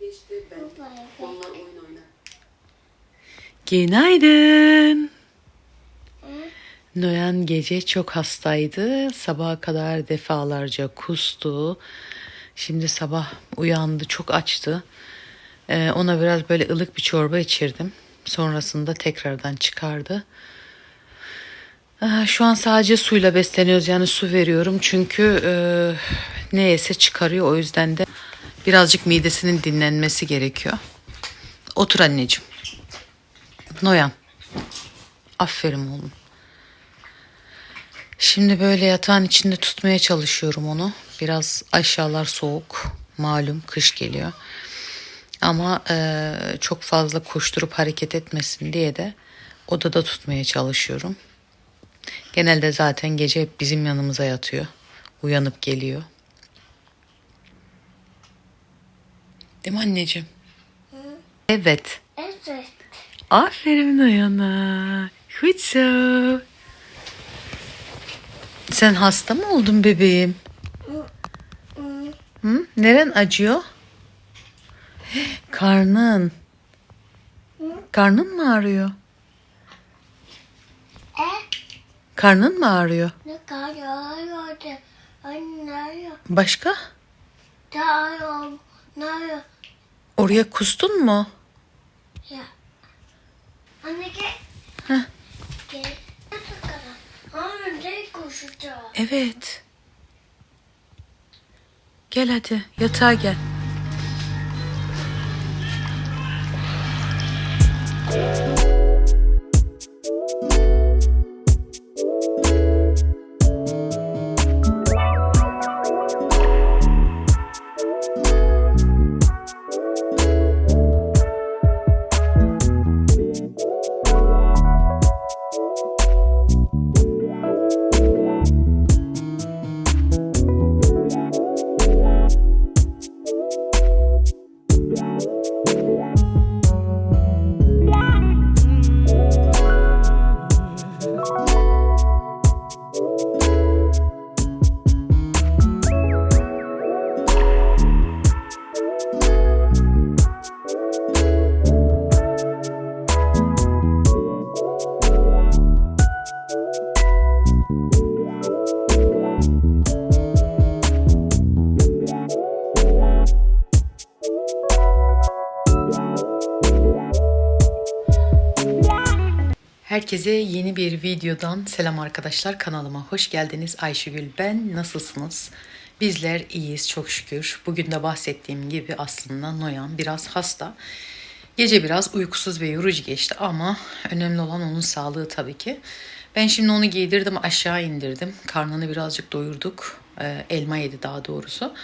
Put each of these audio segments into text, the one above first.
geçti. Ben onlar oyun oynar. Günaydın. Noyan gece çok hastaydı. Sabaha kadar defalarca kustu. Şimdi sabah uyandı, çok açtı. Ee, ona biraz böyle ılık bir çorba içirdim. Sonrasında tekrardan çıkardı. Aa, Şu an sadece suyla besleniyoruz. Yani su veriyorum. Çünkü e, ne yese çıkarıyor. O yüzden de birazcık midesinin dinlenmesi gerekiyor. Otur anneciğim. Noyan. Aferin oğlum. Şimdi böyle yatağın içinde tutmaya çalışıyorum onu. Biraz aşağılar soğuk. Malum kış geliyor. Ama e, çok fazla koşturup hareket etmesin diye de odada tutmaya çalışıyorum. Genelde zaten gece hep bizim yanımıza yatıyor. Uyanıp geliyor. Değil mi anneciğim? Evet. Evet. Aferin Noyan'a. Hütso. Sen hasta mı oldun bebeğim? Hı? Neren acıyor? Karnın. Karnın mı ağrıyor? E Karnın mı ağrıyor? ne. Anne Başka? daha yok. Ne yok. Oraya kustun mu? Ya. Anne gel. Heh. Gel. Anne ne koşacağım? Evet. Gel hadi yatağa gel. Herkese yeni bir videodan selam arkadaşlar. Kanalıma hoş geldiniz. Ayşegül ben. Nasılsınız? Bizler iyiyiz çok şükür. Bugün de bahsettiğim gibi aslında Noyan biraz hasta. Gece biraz uykusuz ve yorucu geçti ama önemli olan onun sağlığı tabii ki. Ben şimdi onu giydirdim aşağı indirdim. Karnını birazcık doyurduk. Ee, elma yedi daha doğrusu.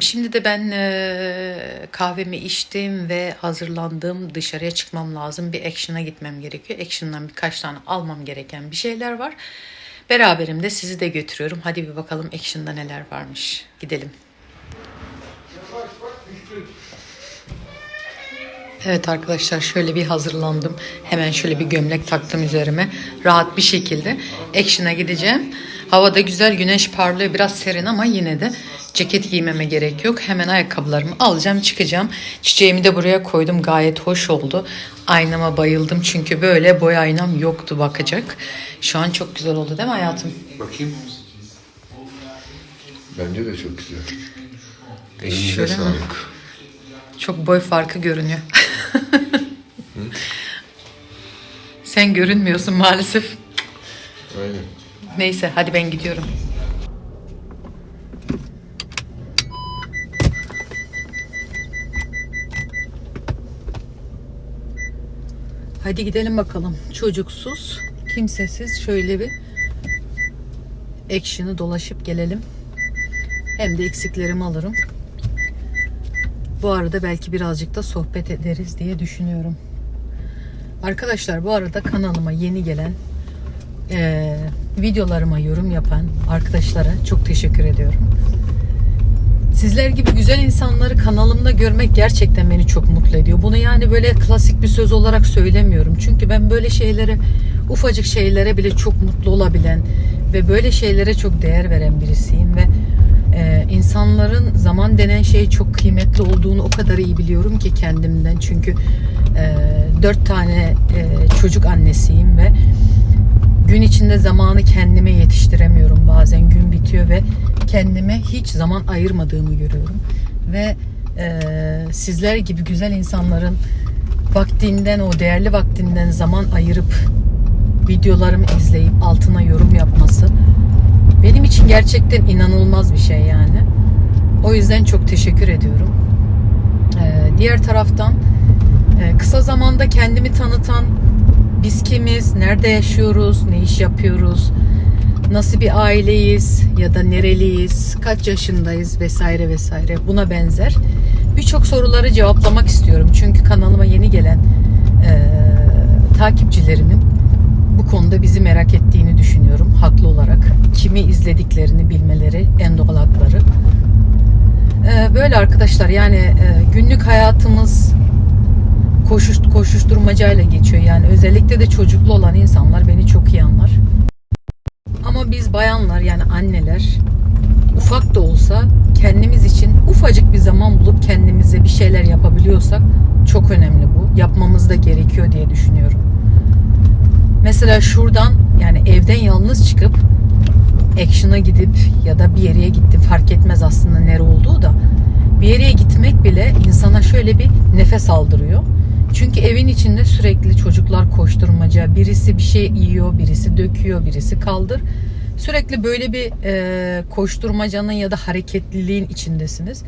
Şimdi de ben kahvemi içtim ve hazırlandım. Dışarıya çıkmam lazım. Bir action'a gitmem gerekiyor. Action'dan birkaç tane almam gereken bir şeyler var. Beraberimde sizi de götürüyorum. Hadi bir bakalım action'da neler varmış. Gidelim. Evet arkadaşlar şöyle bir hazırlandım. Hemen şöyle bir gömlek taktım üzerime. Rahat bir şekilde action'a gideceğim. Havada güzel güneş parlıyor. Biraz serin ama yine de ceket giymeme gerek yok. Hemen ayakkabılarımı alacağım çıkacağım. Çiçeğimi de buraya koydum. Gayet hoş oldu. Aynama bayıldım çünkü böyle boy aynam yoktu bakacak. Şu an çok güzel oldu değil mi hayatım? Bakayım. Bence de çok güzel. Mi? sağlık. Çok boy farkı görünüyor. Sen görünmüyorsun maalesef. Aynen. Neyse hadi ben gidiyorum. Hadi gidelim bakalım. Çocuksuz, kimsesiz şöyle bir action'ı dolaşıp gelelim. Hem de eksiklerimi alırım. Bu arada belki birazcık da sohbet ederiz diye düşünüyorum. Arkadaşlar bu arada kanalıma yeni gelen eee, videolarıma yorum yapan arkadaşlara çok teşekkür ediyorum. Sizler gibi güzel insanları kanalımda görmek gerçekten beni çok mutlu ediyor. Bunu yani böyle klasik bir söz olarak söylemiyorum. Çünkü ben böyle şeylere, ufacık şeylere bile çok mutlu olabilen ve böyle şeylere çok değer veren birisiyim ve Ee, insanların zaman denen şey çok kıymetli olduğunu o kadar iyi biliyorum ki kendimden. Çünkü e, dört tane e, çocuk annesiyim ve gün içinde zamanı kendime yetiştiremiyorum. Bazen gün bitiyor ve kendime hiç zaman ayırmadığımı görüyorum. Ve e, sizler gibi güzel insanların vaktinden o değerli vaktinden zaman ayırıp videolarımı izleyip altına yorum yapması benim için gerçekten inanılmaz bir şey yani. O yüzden çok teşekkür ediyorum. Ee, diğer taraftan e, kısa zamanda kendimi tanıtan biz kimiz, nerede yaşıyoruz, ne iş yapıyoruz, nasıl bir aileyiz ya da nereliyiz, kaç yaşındayız vesaire vesaire buna benzer birçok soruları cevaplamak istiyorum. Çünkü kanalıma yeni gelen e, takipçilerimin bu konuda bizi merak ettiğini düşünüyorum haklı olarak. Kimi izlediklerini bilmeleri en doğal hakları. E, böyle arkadaşlar yani e, günlük hayatımız koşuş, koşuşturmacayla geçiyor. Yani özellikle de çocuklu olan insanlar beni çok iyi anlar. Ama biz bayanlar yani anneler ufak da olsa kendimiz için ufacık bir zaman bulup kendimize bir şeyler yapabiliyorsak çok önemli bu. Yapmamız da gerekiyor diye düşünüyorum. Mesela şuradan yani evden yalnız çıkıp action'a gidip ya da bir yere gittim fark etmez aslında nere olduğu da bir yere gitmek bile insana şöyle bir nefes aldırıyor. Çünkü evin içinde sürekli çocuklar koşturmaca, birisi bir şey yiyor, birisi döküyor, birisi kaldır. Sürekli böyle bir e, koşturmacanın ya da hareketliliğin içindesiniz.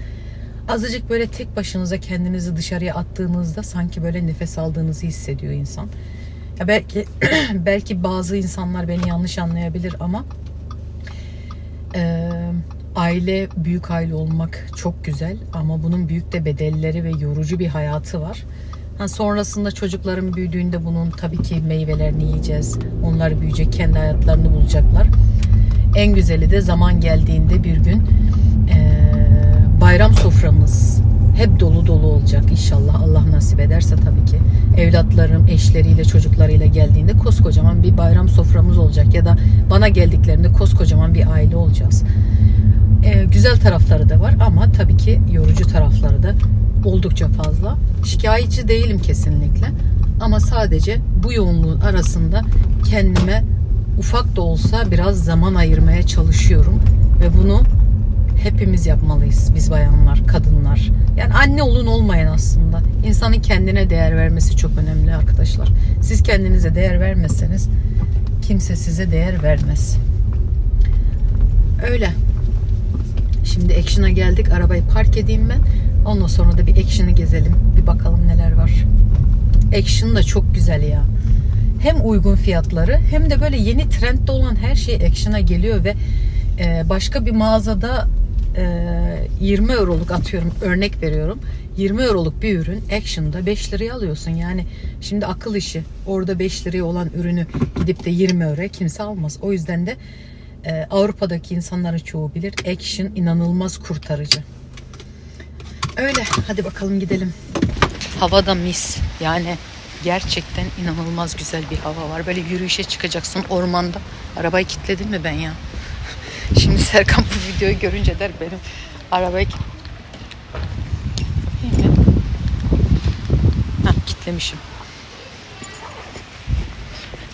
Azıcık böyle tek başınıza kendinizi dışarıya attığınızda sanki böyle nefes aldığınızı hissediyor insan. Ya belki belki bazı insanlar beni yanlış anlayabilir ama e, aile büyük aile olmak çok güzel ama bunun büyük de bedelleri ve yorucu bir hayatı var. Ha, sonrasında çocuklarım büyüdüğünde bunun tabii ki meyvelerini yiyeceğiz. Onlar büyüyecek, kendi hayatlarını bulacaklar. En güzeli de zaman geldiğinde bir gün e, bayram soframız hep dolu dolu olacak inşallah. Allah nasip ederse tabii ki. Evlatlarım eşleriyle çocuklarıyla geldiğinde koskocaman bir bayram soframız olacak. Ya da bana geldiklerinde koskocaman bir aile olacağız. E, güzel tarafları da var ama tabii ki yorucu tarafları da oldukça fazla. Şikayetçi değilim kesinlikle. Ama sadece bu yoğunluğun arasında kendime ufak da olsa biraz zaman ayırmaya çalışıyorum. Ve bunu hepimiz yapmalıyız. Biz bayanlar, kadınlar. Yani anne olun olmayan aslında. İnsanın kendine değer vermesi çok önemli arkadaşlar. Siz kendinize değer vermezseniz kimse size değer vermez. Öyle. Şimdi Action'a geldik. Arabayı park edeyim ben. Ondan sonra da bir Action'ı gezelim. Bir bakalım neler var. Action da çok güzel ya. Hem uygun fiyatları hem de böyle yeni trendde olan her şey Action'a geliyor ve e, başka bir mağazada 20 euroluk atıyorum örnek veriyorum. 20 euroluk bir ürün Action'da 5 liraya alıyorsun. Yani şimdi akıl işi. Orada 5 liraya olan ürünü gidip de 20 euroya kimse almaz. O yüzden de e, Avrupa'daki insanların çoğu bilir. Action inanılmaz kurtarıcı. Öyle. Hadi bakalım gidelim. Hava da mis. Yani gerçekten inanılmaz güzel bir hava var. Böyle yürüyüşe çıkacaksın ormanda. Arabayı kilitledim mi ben ya? Şimdi Serkan bu videoyu görünce der benim arabayı kit- Değil mi? Heh, kilitlemişim.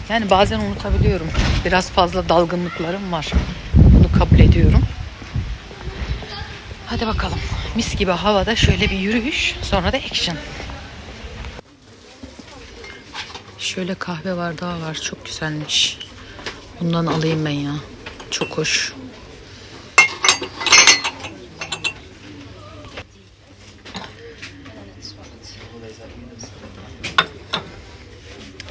Yani bazen unutabiliyorum. Biraz fazla dalgınlıklarım var. Bunu kabul ediyorum. Hadi bakalım. Mis gibi havada şöyle bir yürüyüş. Sonra da action. Şöyle kahve var daha var. Çok güzelmiş. Bundan alayım ben ya. Çok hoş.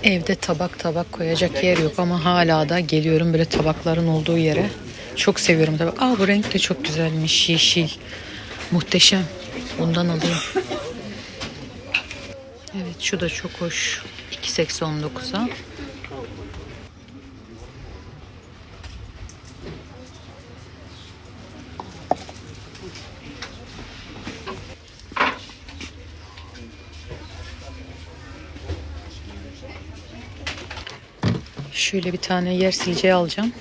Evde tabak tabak koyacak yer yok ama hala da geliyorum böyle tabakların olduğu yere. Çok seviyorum tabak. Aa bu renk de çok güzelmiş. Yeşil. Muhteşem. Bundan alayım. Evet şu da çok hoş. 2.89'a. Şöyle bir tane yer sileceği alacağım.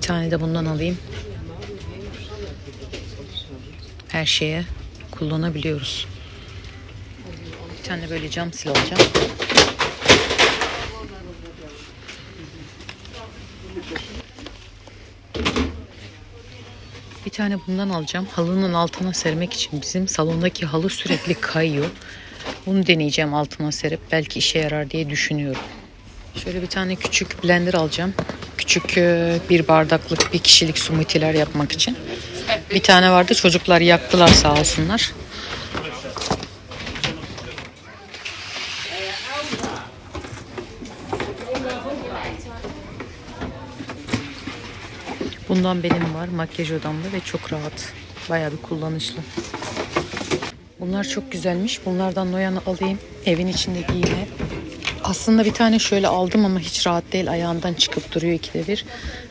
tane de bundan alayım. Her şeye kullanabiliyoruz. Bir tane böyle cam sil alacağım. Bir tane bundan alacağım. Halının altına sermek için bizim salondaki halı sürekli kayıyor. Bunu deneyeceğim altına serip belki işe yarar diye düşünüyorum. Şöyle bir tane küçük blender alacağım. Küçük e, bir bardaklık bir kişilik smoothiler yapmak için. Bir tane vardı çocuklar yaktılar sağ olsunlar. Bundan benim var makyaj odamda ve çok rahat. Bayağı bir kullanışlı. Bunlar çok güzelmiş. Bunlardan Noyan'ı alayım. Evin içinde giyine. Aslında bir tane şöyle aldım ama hiç rahat değil. Ayağımdan çıkıp duruyor ikide bir.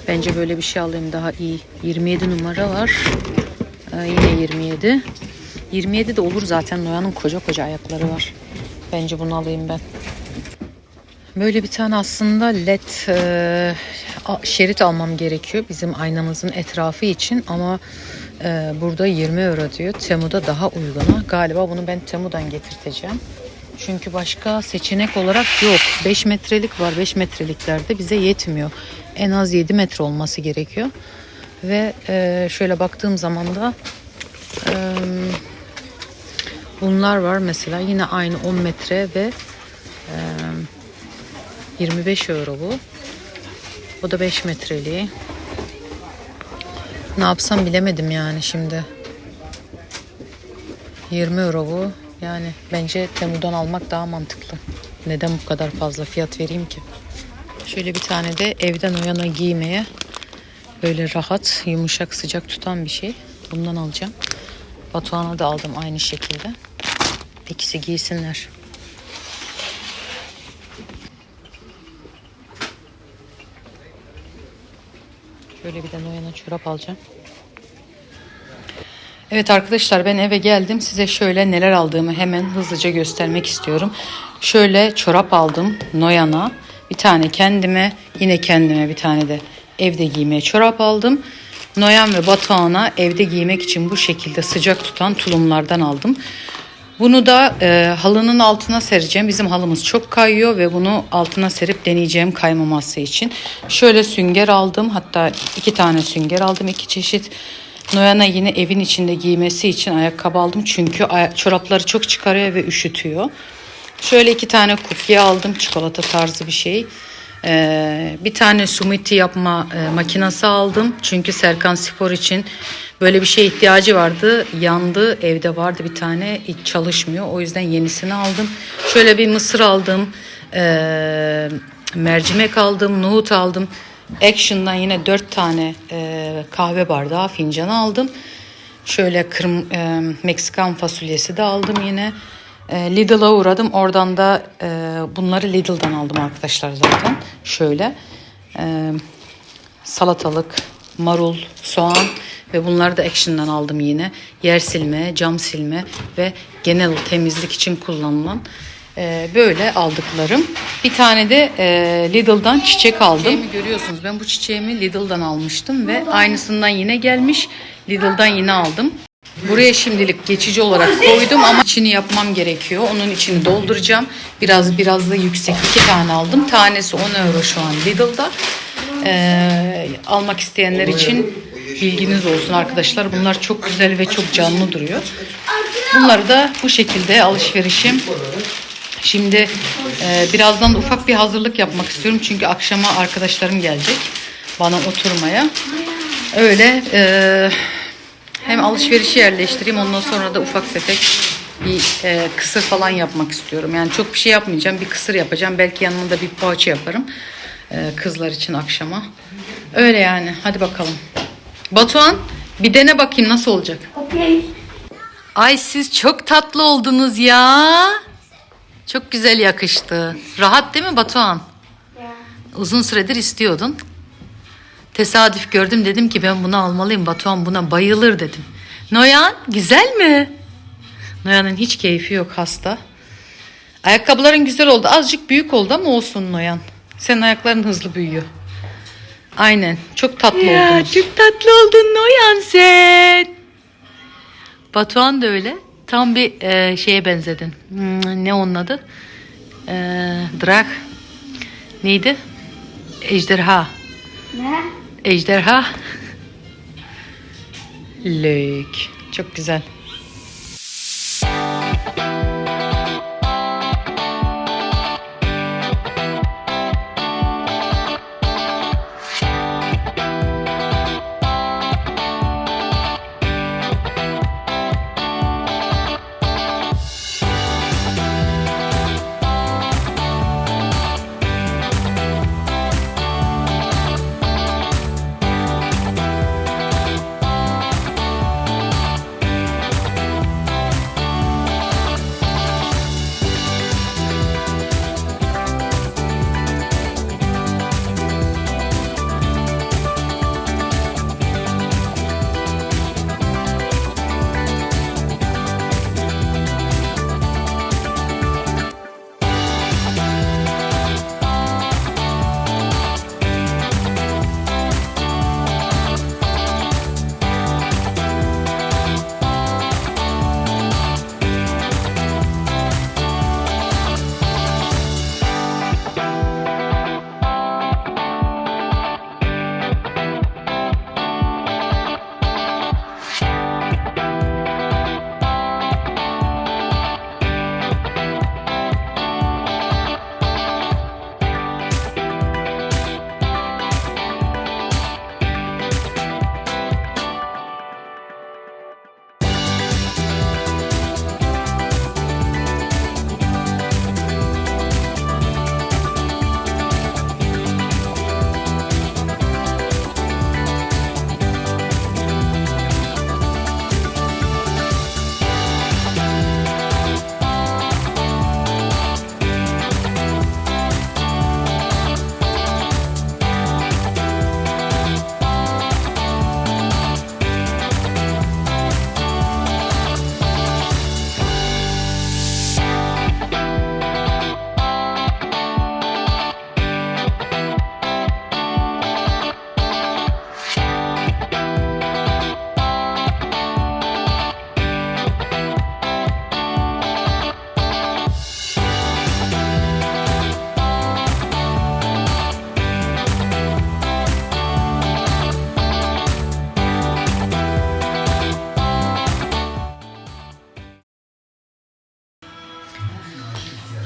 Bence böyle bir şey alayım daha iyi. 27 numara var. Ee, yine 27. 27 de olur zaten. Noyan'ın koca koca ayakları var. Bence bunu alayım ben. Böyle bir tane aslında led e, şerit almam gerekiyor bizim aynamızın etrafı için ama e, burada 20 euro diyor. Temu'da daha uyguna. Galiba bunu ben Temu'dan getirteceğim. Çünkü başka seçenek olarak yok. 5 metrelik var. 5 metreliklerde bize yetmiyor. En az 7 metre olması gerekiyor. Ve e, şöyle baktığım zaman da e, bunlar var mesela yine aynı 10 metre ve e, 25 euro bu. Bu da 5 metreliği. Ne yapsam bilemedim yani şimdi. 20 euro bu. Yani bence Temu'dan almak daha mantıklı. Neden bu kadar fazla fiyat vereyim ki? Şöyle bir tane de evden o yana giymeye böyle rahat, yumuşak, sıcak tutan bir şey. Bundan alacağım. Batuhan'a da aldım aynı şekilde. İkisi giysinler. Şöyle bir de Noyan'a çorap alacağım. Evet arkadaşlar ben eve geldim. Size şöyle neler aldığımı hemen hızlıca göstermek istiyorum. Şöyle çorap aldım Noyan'a. Bir tane kendime, yine kendime bir tane de evde giymeye çorap aldım. Noyan ve Batuhan'a evde giymek için bu şekilde sıcak tutan tulumlardan aldım. Bunu da e, halının altına sereceğim. Bizim halımız çok kayıyor ve bunu altına serip deneyeceğim kaymaması için. Şöyle sünger aldım. Hatta iki tane sünger aldım. iki çeşit. Noyan'a yine evin içinde giymesi için ayakkabı aldım. Çünkü çorapları çok çıkarıyor ve üşütüyor. Şöyle iki tane cookie aldım. Çikolata tarzı bir şey. Ee, bir tane smoothie yapma e, makinesi aldım. Çünkü Serkan Spor için böyle bir şeye ihtiyacı vardı. Yandı. Evde vardı bir tane. Hiç çalışmıyor. O yüzden yenisini aldım. Şöyle bir mısır aldım. Ee, mercimek aldım. Nohut aldım. Action'dan yine dört tane e, kahve bardağı fincanı aldım. Şöyle kırm e, Meksikan fasulyesi de aldım yine. E, Lidl'a uğradım. Oradan da e, bunları Lidl'dan aldım arkadaşlar zaten. Şöyle e, salatalık, marul, soğan ve bunları da Action'dan aldım yine. Yer silme, cam silme ve genel temizlik için kullanılan e, böyle aldıklarım. Bir tane de e, Lidl'dan çiçek aldım. görüyorsunuz ben bu çiçeğimi Lidl'dan almıştım ve aynısından yine gelmiş. Lidl'dan yine aldım. Buraya şimdilik geçici olarak koydum ama içini yapmam gerekiyor. Onun içini dolduracağım. Biraz biraz da yüksek iki tane aldım. Tanesi 10 euro şu an Lidl'da. Ee, almak isteyenler için bilginiz olsun arkadaşlar. Bunlar çok güzel ve çok canlı duruyor. Bunları da bu şekilde alışverişim. Şimdi e, birazdan da ufak bir hazırlık yapmak istiyorum. Çünkü akşama arkadaşlarım gelecek bana oturmaya. Öyle e, hem alışverişi yerleştireyim ondan sonra da ufak tefek bir e, kısır falan yapmak istiyorum. Yani çok bir şey yapmayacağım. Bir kısır yapacağım. Belki yanında bir poğaça yaparım. e, kızlar için akşama. Öyle yani. Hadi bakalım. Batuhan bir dene bakayım nasıl olacak. Okay. Ay siz çok tatlı oldunuz ya. Çok güzel yakıştı. Rahat değil mi Batuhan? Uzun süredir istiyordun. Tesadüf gördüm dedim ki ben bunu almalıyım. Batuhan buna bayılır dedim. Noyan güzel mi? Noyan'ın hiç keyfi yok hasta. Ayakkabıların güzel oldu. Azıcık büyük oldu ama olsun Noyan. Senin ayakların hızlı büyüyor. Aynen. Çok tatlı oldunuz. Çok tatlı oldun Noyan sen. Batuhan da öyle. Tam bir e, şeye benzedin. Hmm, ne onun adı? E, drag. Neydi? Ejderha. Ne? Ejderha. Lök. Çok güzel.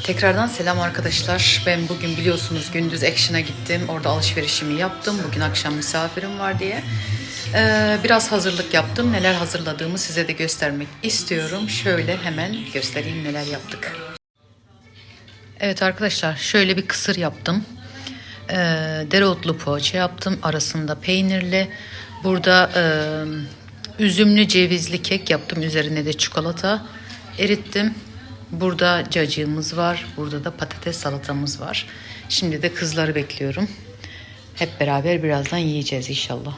Tekrardan selam arkadaşlar. Ben bugün biliyorsunuz gündüz Action'a gittim. Orada alışverişimi yaptım. Bugün akşam misafirim var diye. Ee, biraz hazırlık yaptım. Neler hazırladığımı size de göstermek istiyorum. Şöyle hemen göstereyim neler yaptık. Evet arkadaşlar şöyle bir kısır yaptım. Ee, dereotlu poğaça yaptım. Arasında peynirli. Burada e, üzümlü cevizli kek yaptım. Üzerine de çikolata erittim. Burada cacığımız var. Burada da patates salatamız var. Şimdi de kızları bekliyorum. Hep beraber birazdan yiyeceğiz inşallah.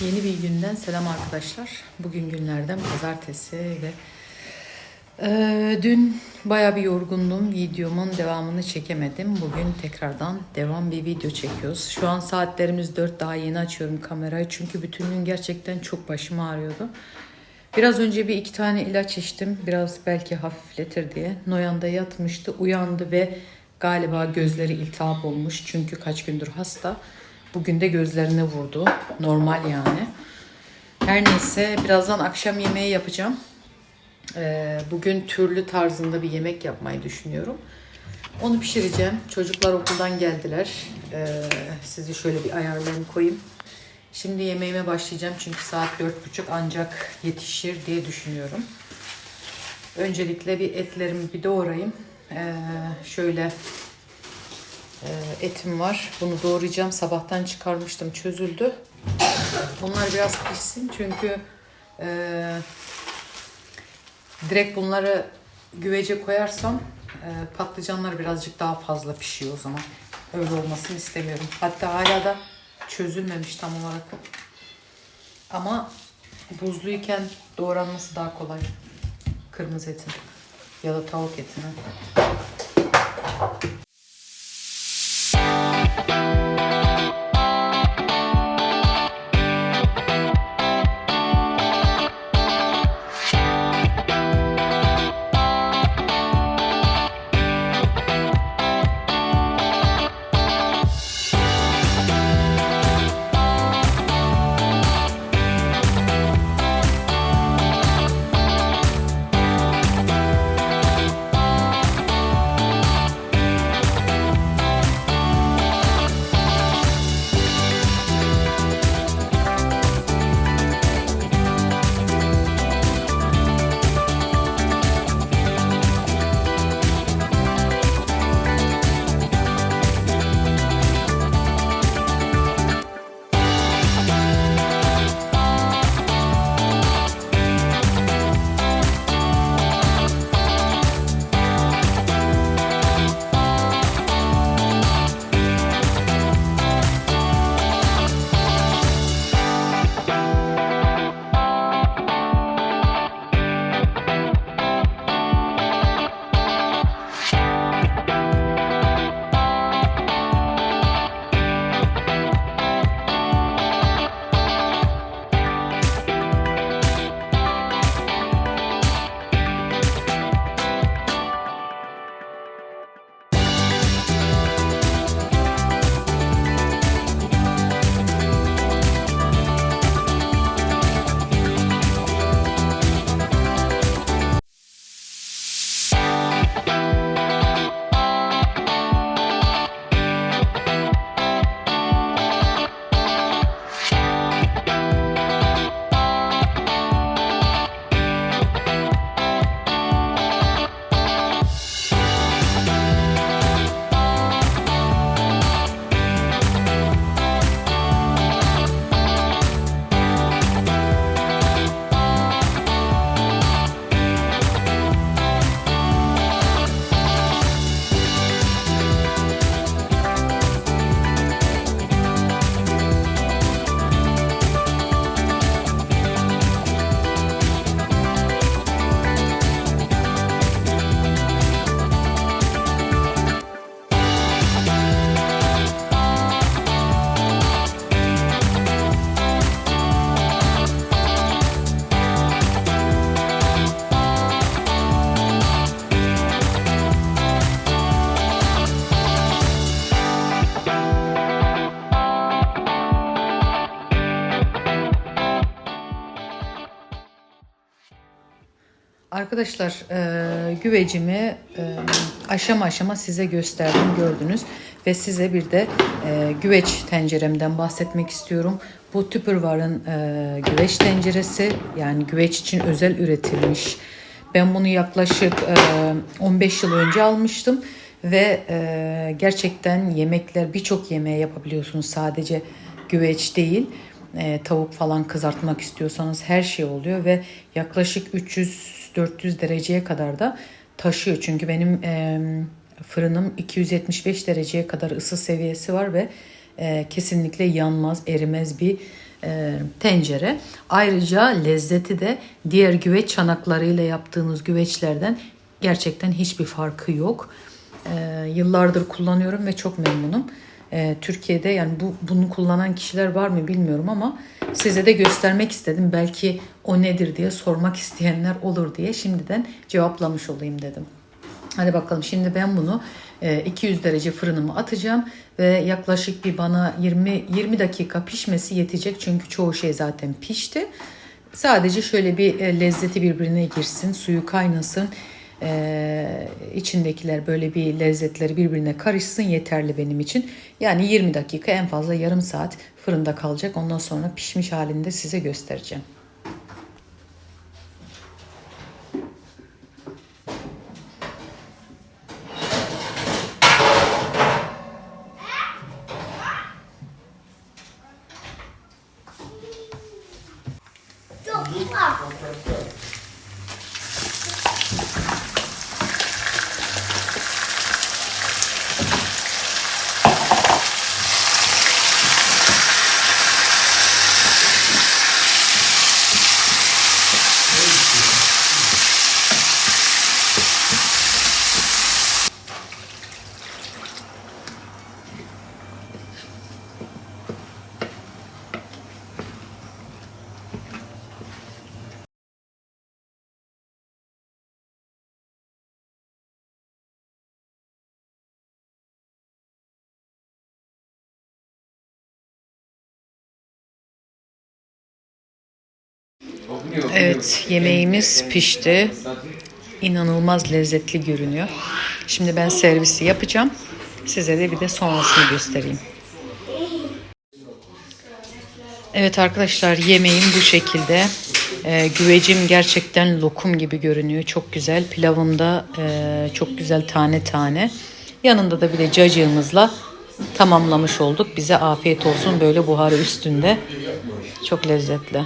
Yeni bir günden selam arkadaşlar. Bugün günlerden pazartesi ve ee, dün baya bir yorgundum. Videomun devamını çekemedim. Bugün tekrardan devam bir video çekiyoruz. Şu an saatlerimiz 4 daha yeni açıyorum kamerayı. Çünkü bütün gün gerçekten çok başım ağrıyordu. Biraz önce bir iki tane ilaç içtim. Biraz belki hafifletir diye. Noyan'da yatmıştı. Uyandı ve galiba gözleri iltihap olmuş. Çünkü kaç gündür hasta. Bugün de gözlerine vurdu. Normal yani. Her neyse birazdan akşam yemeği yapacağım. Ee, bugün türlü tarzında bir yemek yapmayı düşünüyorum. Onu pişireceğim. Çocuklar okuldan geldiler. Ee, sizi şöyle bir ayarlarını koyayım. Şimdi yemeğime başlayacağım çünkü saat dört buçuk ancak yetişir diye düşünüyorum. Öncelikle bir etlerimi bir doğrayayım. Ee, şöyle e, etim var. Bunu doğrayacağım. Sabahtan çıkarmıştım. Çözüldü. Bunlar biraz pişsin çünkü e, direkt bunları güvece koyarsam e, patlıcanlar birazcık daha fazla pişiyor o zaman. Öyle olmasını istemiyorum. Hatta hala da çözülmemiş tam olarak. Ama buzluyken doğranması daha kolay. Kırmızı etin ya da tavuk etinin. Arkadaşlar e, güvecimi e, aşama aşama size gösterdim gördünüz. Ve size bir de e, güveç tenceremden bahsetmek istiyorum. Bu Tupperware'ın e, güveç tenceresi yani güveç için özel üretilmiş. Ben bunu yaklaşık e, 15 yıl önce almıştım. Ve e, gerçekten yemekler birçok yemeğe yapabiliyorsunuz sadece güveç değil e, tavuk falan kızartmak istiyorsanız her şey oluyor ve yaklaşık 300-400 dereceye kadar da taşıyor. Çünkü benim e, fırınım 275 dereceye kadar ısı seviyesi var ve e, kesinlikle yanmaz, erimez bir e, tencere. Ayrıca lezzeti de diğer güveç çanaklarıyla yaptığınız güveçlerden gerçekten hiçbir farkı yok. E, yıllardır kullanıyorum ve çok memnunum. E, Türkiye'de yani bu bunu kullanan kişiler var mı bilmiyorum ama size de göstermek istedim. Belki o nedir diye sormak isteyenler olur diye şimdiden cevaplamış olayım dedim. Hadi bakalım şimdi ben bunu e, 200 derece fırınıma atacağım ve yaklaşık bir bana 20 20 dakika pişmesi yetecek çünkü çoğu şey zaten pişti. Sadece şöyle bir e, lezzeti birbirine girsin, suyu kaynasın, e, içindekiler böyle bir lezzetleri birbirine karışsın yeterli benim için. Yani 20 dakika en fazla yarım saat fırında kalacak. Ondan sonra pişmiş halinde size göstereceğim. Yok. Ah. Evet, yemeğimiz pişti. İnanılmaz lezzetli görünüyor. Şimdi ben servisi yapacağım. Size de bir de sonrasını göstereyim. Evet arkadaşlar yemeğim bu şekilde. Ee, güvecim gerçekten lokum gibi görünüyor. Çok güzel. Pilavım da e, çok güzel tane tane. Yanında da bir de cacığımızla tamamlamış olduk. Bize afiyet olsun böyle buharı üstünde. Çok lezzetli.